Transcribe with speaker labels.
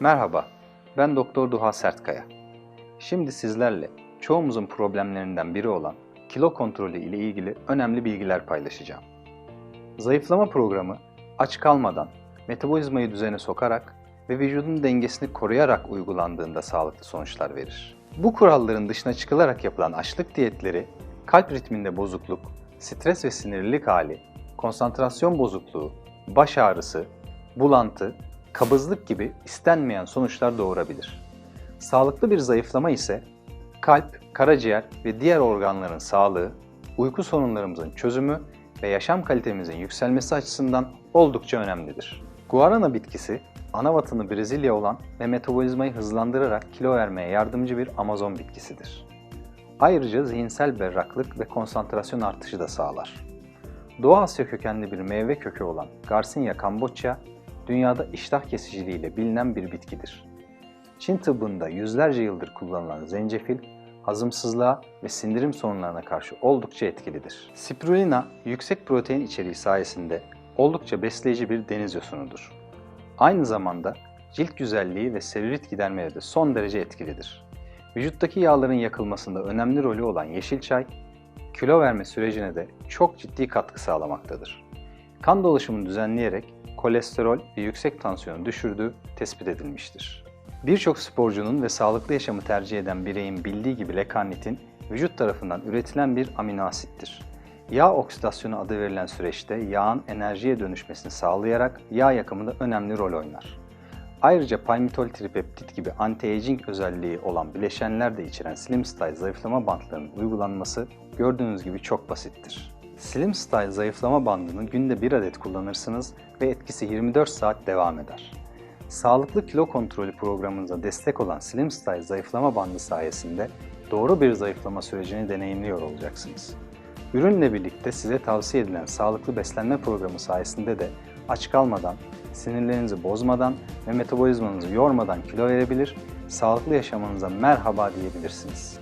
Speaker 1: Merhaba, ben Doktor Duha Sertkaya. Şimdi sizlerle çoğumuzun problemlerinden biri olan kilo kontrolü ile ilgili önemli bilgiler paylaşacağım. Zayıflama programı aç kalmadan, metabolizmayı düzene sokarak ve vücudun dengesini koruyarak uygulandığında sağlıklı sonuçlar verir. Bu kuralların dışına çıkılarak yapılan açlık diyetleri kalp ritminde bozukluk, stres ve sinirlilik hali, konsantrasyon bozukluğu, baş ağrısı, bulantı, kabızlık gibi istenmeyen sonuçlar doğurabilir. Sağlıklı bir zayıflama ise kalp, karaciğer ve diğer organların sağlığı, uyku sorunlarımızın çözümü ve yaşam kalitemizin yükselmesi açısından oldukça önemlidir. Guarana bitkisi, ana vatanı Brezilya olan ve metabolizmayı hızlandırarak kilo vermeye yardımcı bir Amazon bitkisidir. Ayrıca zihinsel berraklık ve konsantrasyon artışı da sağlar. Doğu Asya kökenli bir meyve kökü olan Garcinia cambogia, dünyada iştah kesiciliğiyle bilinen bir bitkidir. Çin tıbbında yüzlerce yıldır kullanılan zencefil, hazımsızlığa ve sindirim sorunlarına karşı oldukça etkilidir. Spirulina, yüksek protein içeriği sayesinde oldukça besleyici bir deniz yosunudur. Aynı zamanda cilt güzelliği ve selülit gidermede de son derece etkilidir. Vücuttaki yağların yakılmasında önemli rolü olan yeşil çay, kilo verme sürecine de çok ciddi katkı sağlamaktadır. Kan dolaşımını düzenleyerek kolesterol ve yüksek tansiyonu düşürdüğü tespit edilmiştir. Birçok sporcunun ve sağlıklı yaşamı tercih eden bireyin bildiği gibi lekarnitin vücut tarafından üretilen bir amino asittir. Yağ oksidasyonu adı verilen süreçte yağın enerjiye dönüşmesini sağlayarak yağ yakımında önemli rol oynar. Ayrıca palmitol tripeptit gibi anti-aging özelliği olan bileşenler de içeren Slim Style zayıflama bantlarının uygulanması gördüğünüz gibi çok basittir. Slim Style zayıflama bandını günde 1 adet kullanırsınız ve etkisi 24 saat devam eder. Sağlıklı kilo kontrolü programınıza destek olan Slim Style zayıflama bandı sayesinde doğru bir zayıflama sürecini deneyimliyor olacaksınız. Ürünle birlikte size tavsiye edilen sağlıklı beslenme programı sayesinde de aç kalmadan, sinirlerinizi bozmadan ve metabolizmanızı yormadan kilo verebilir, sağlıklı yaşamınıza merhaba diyebilirsiniz.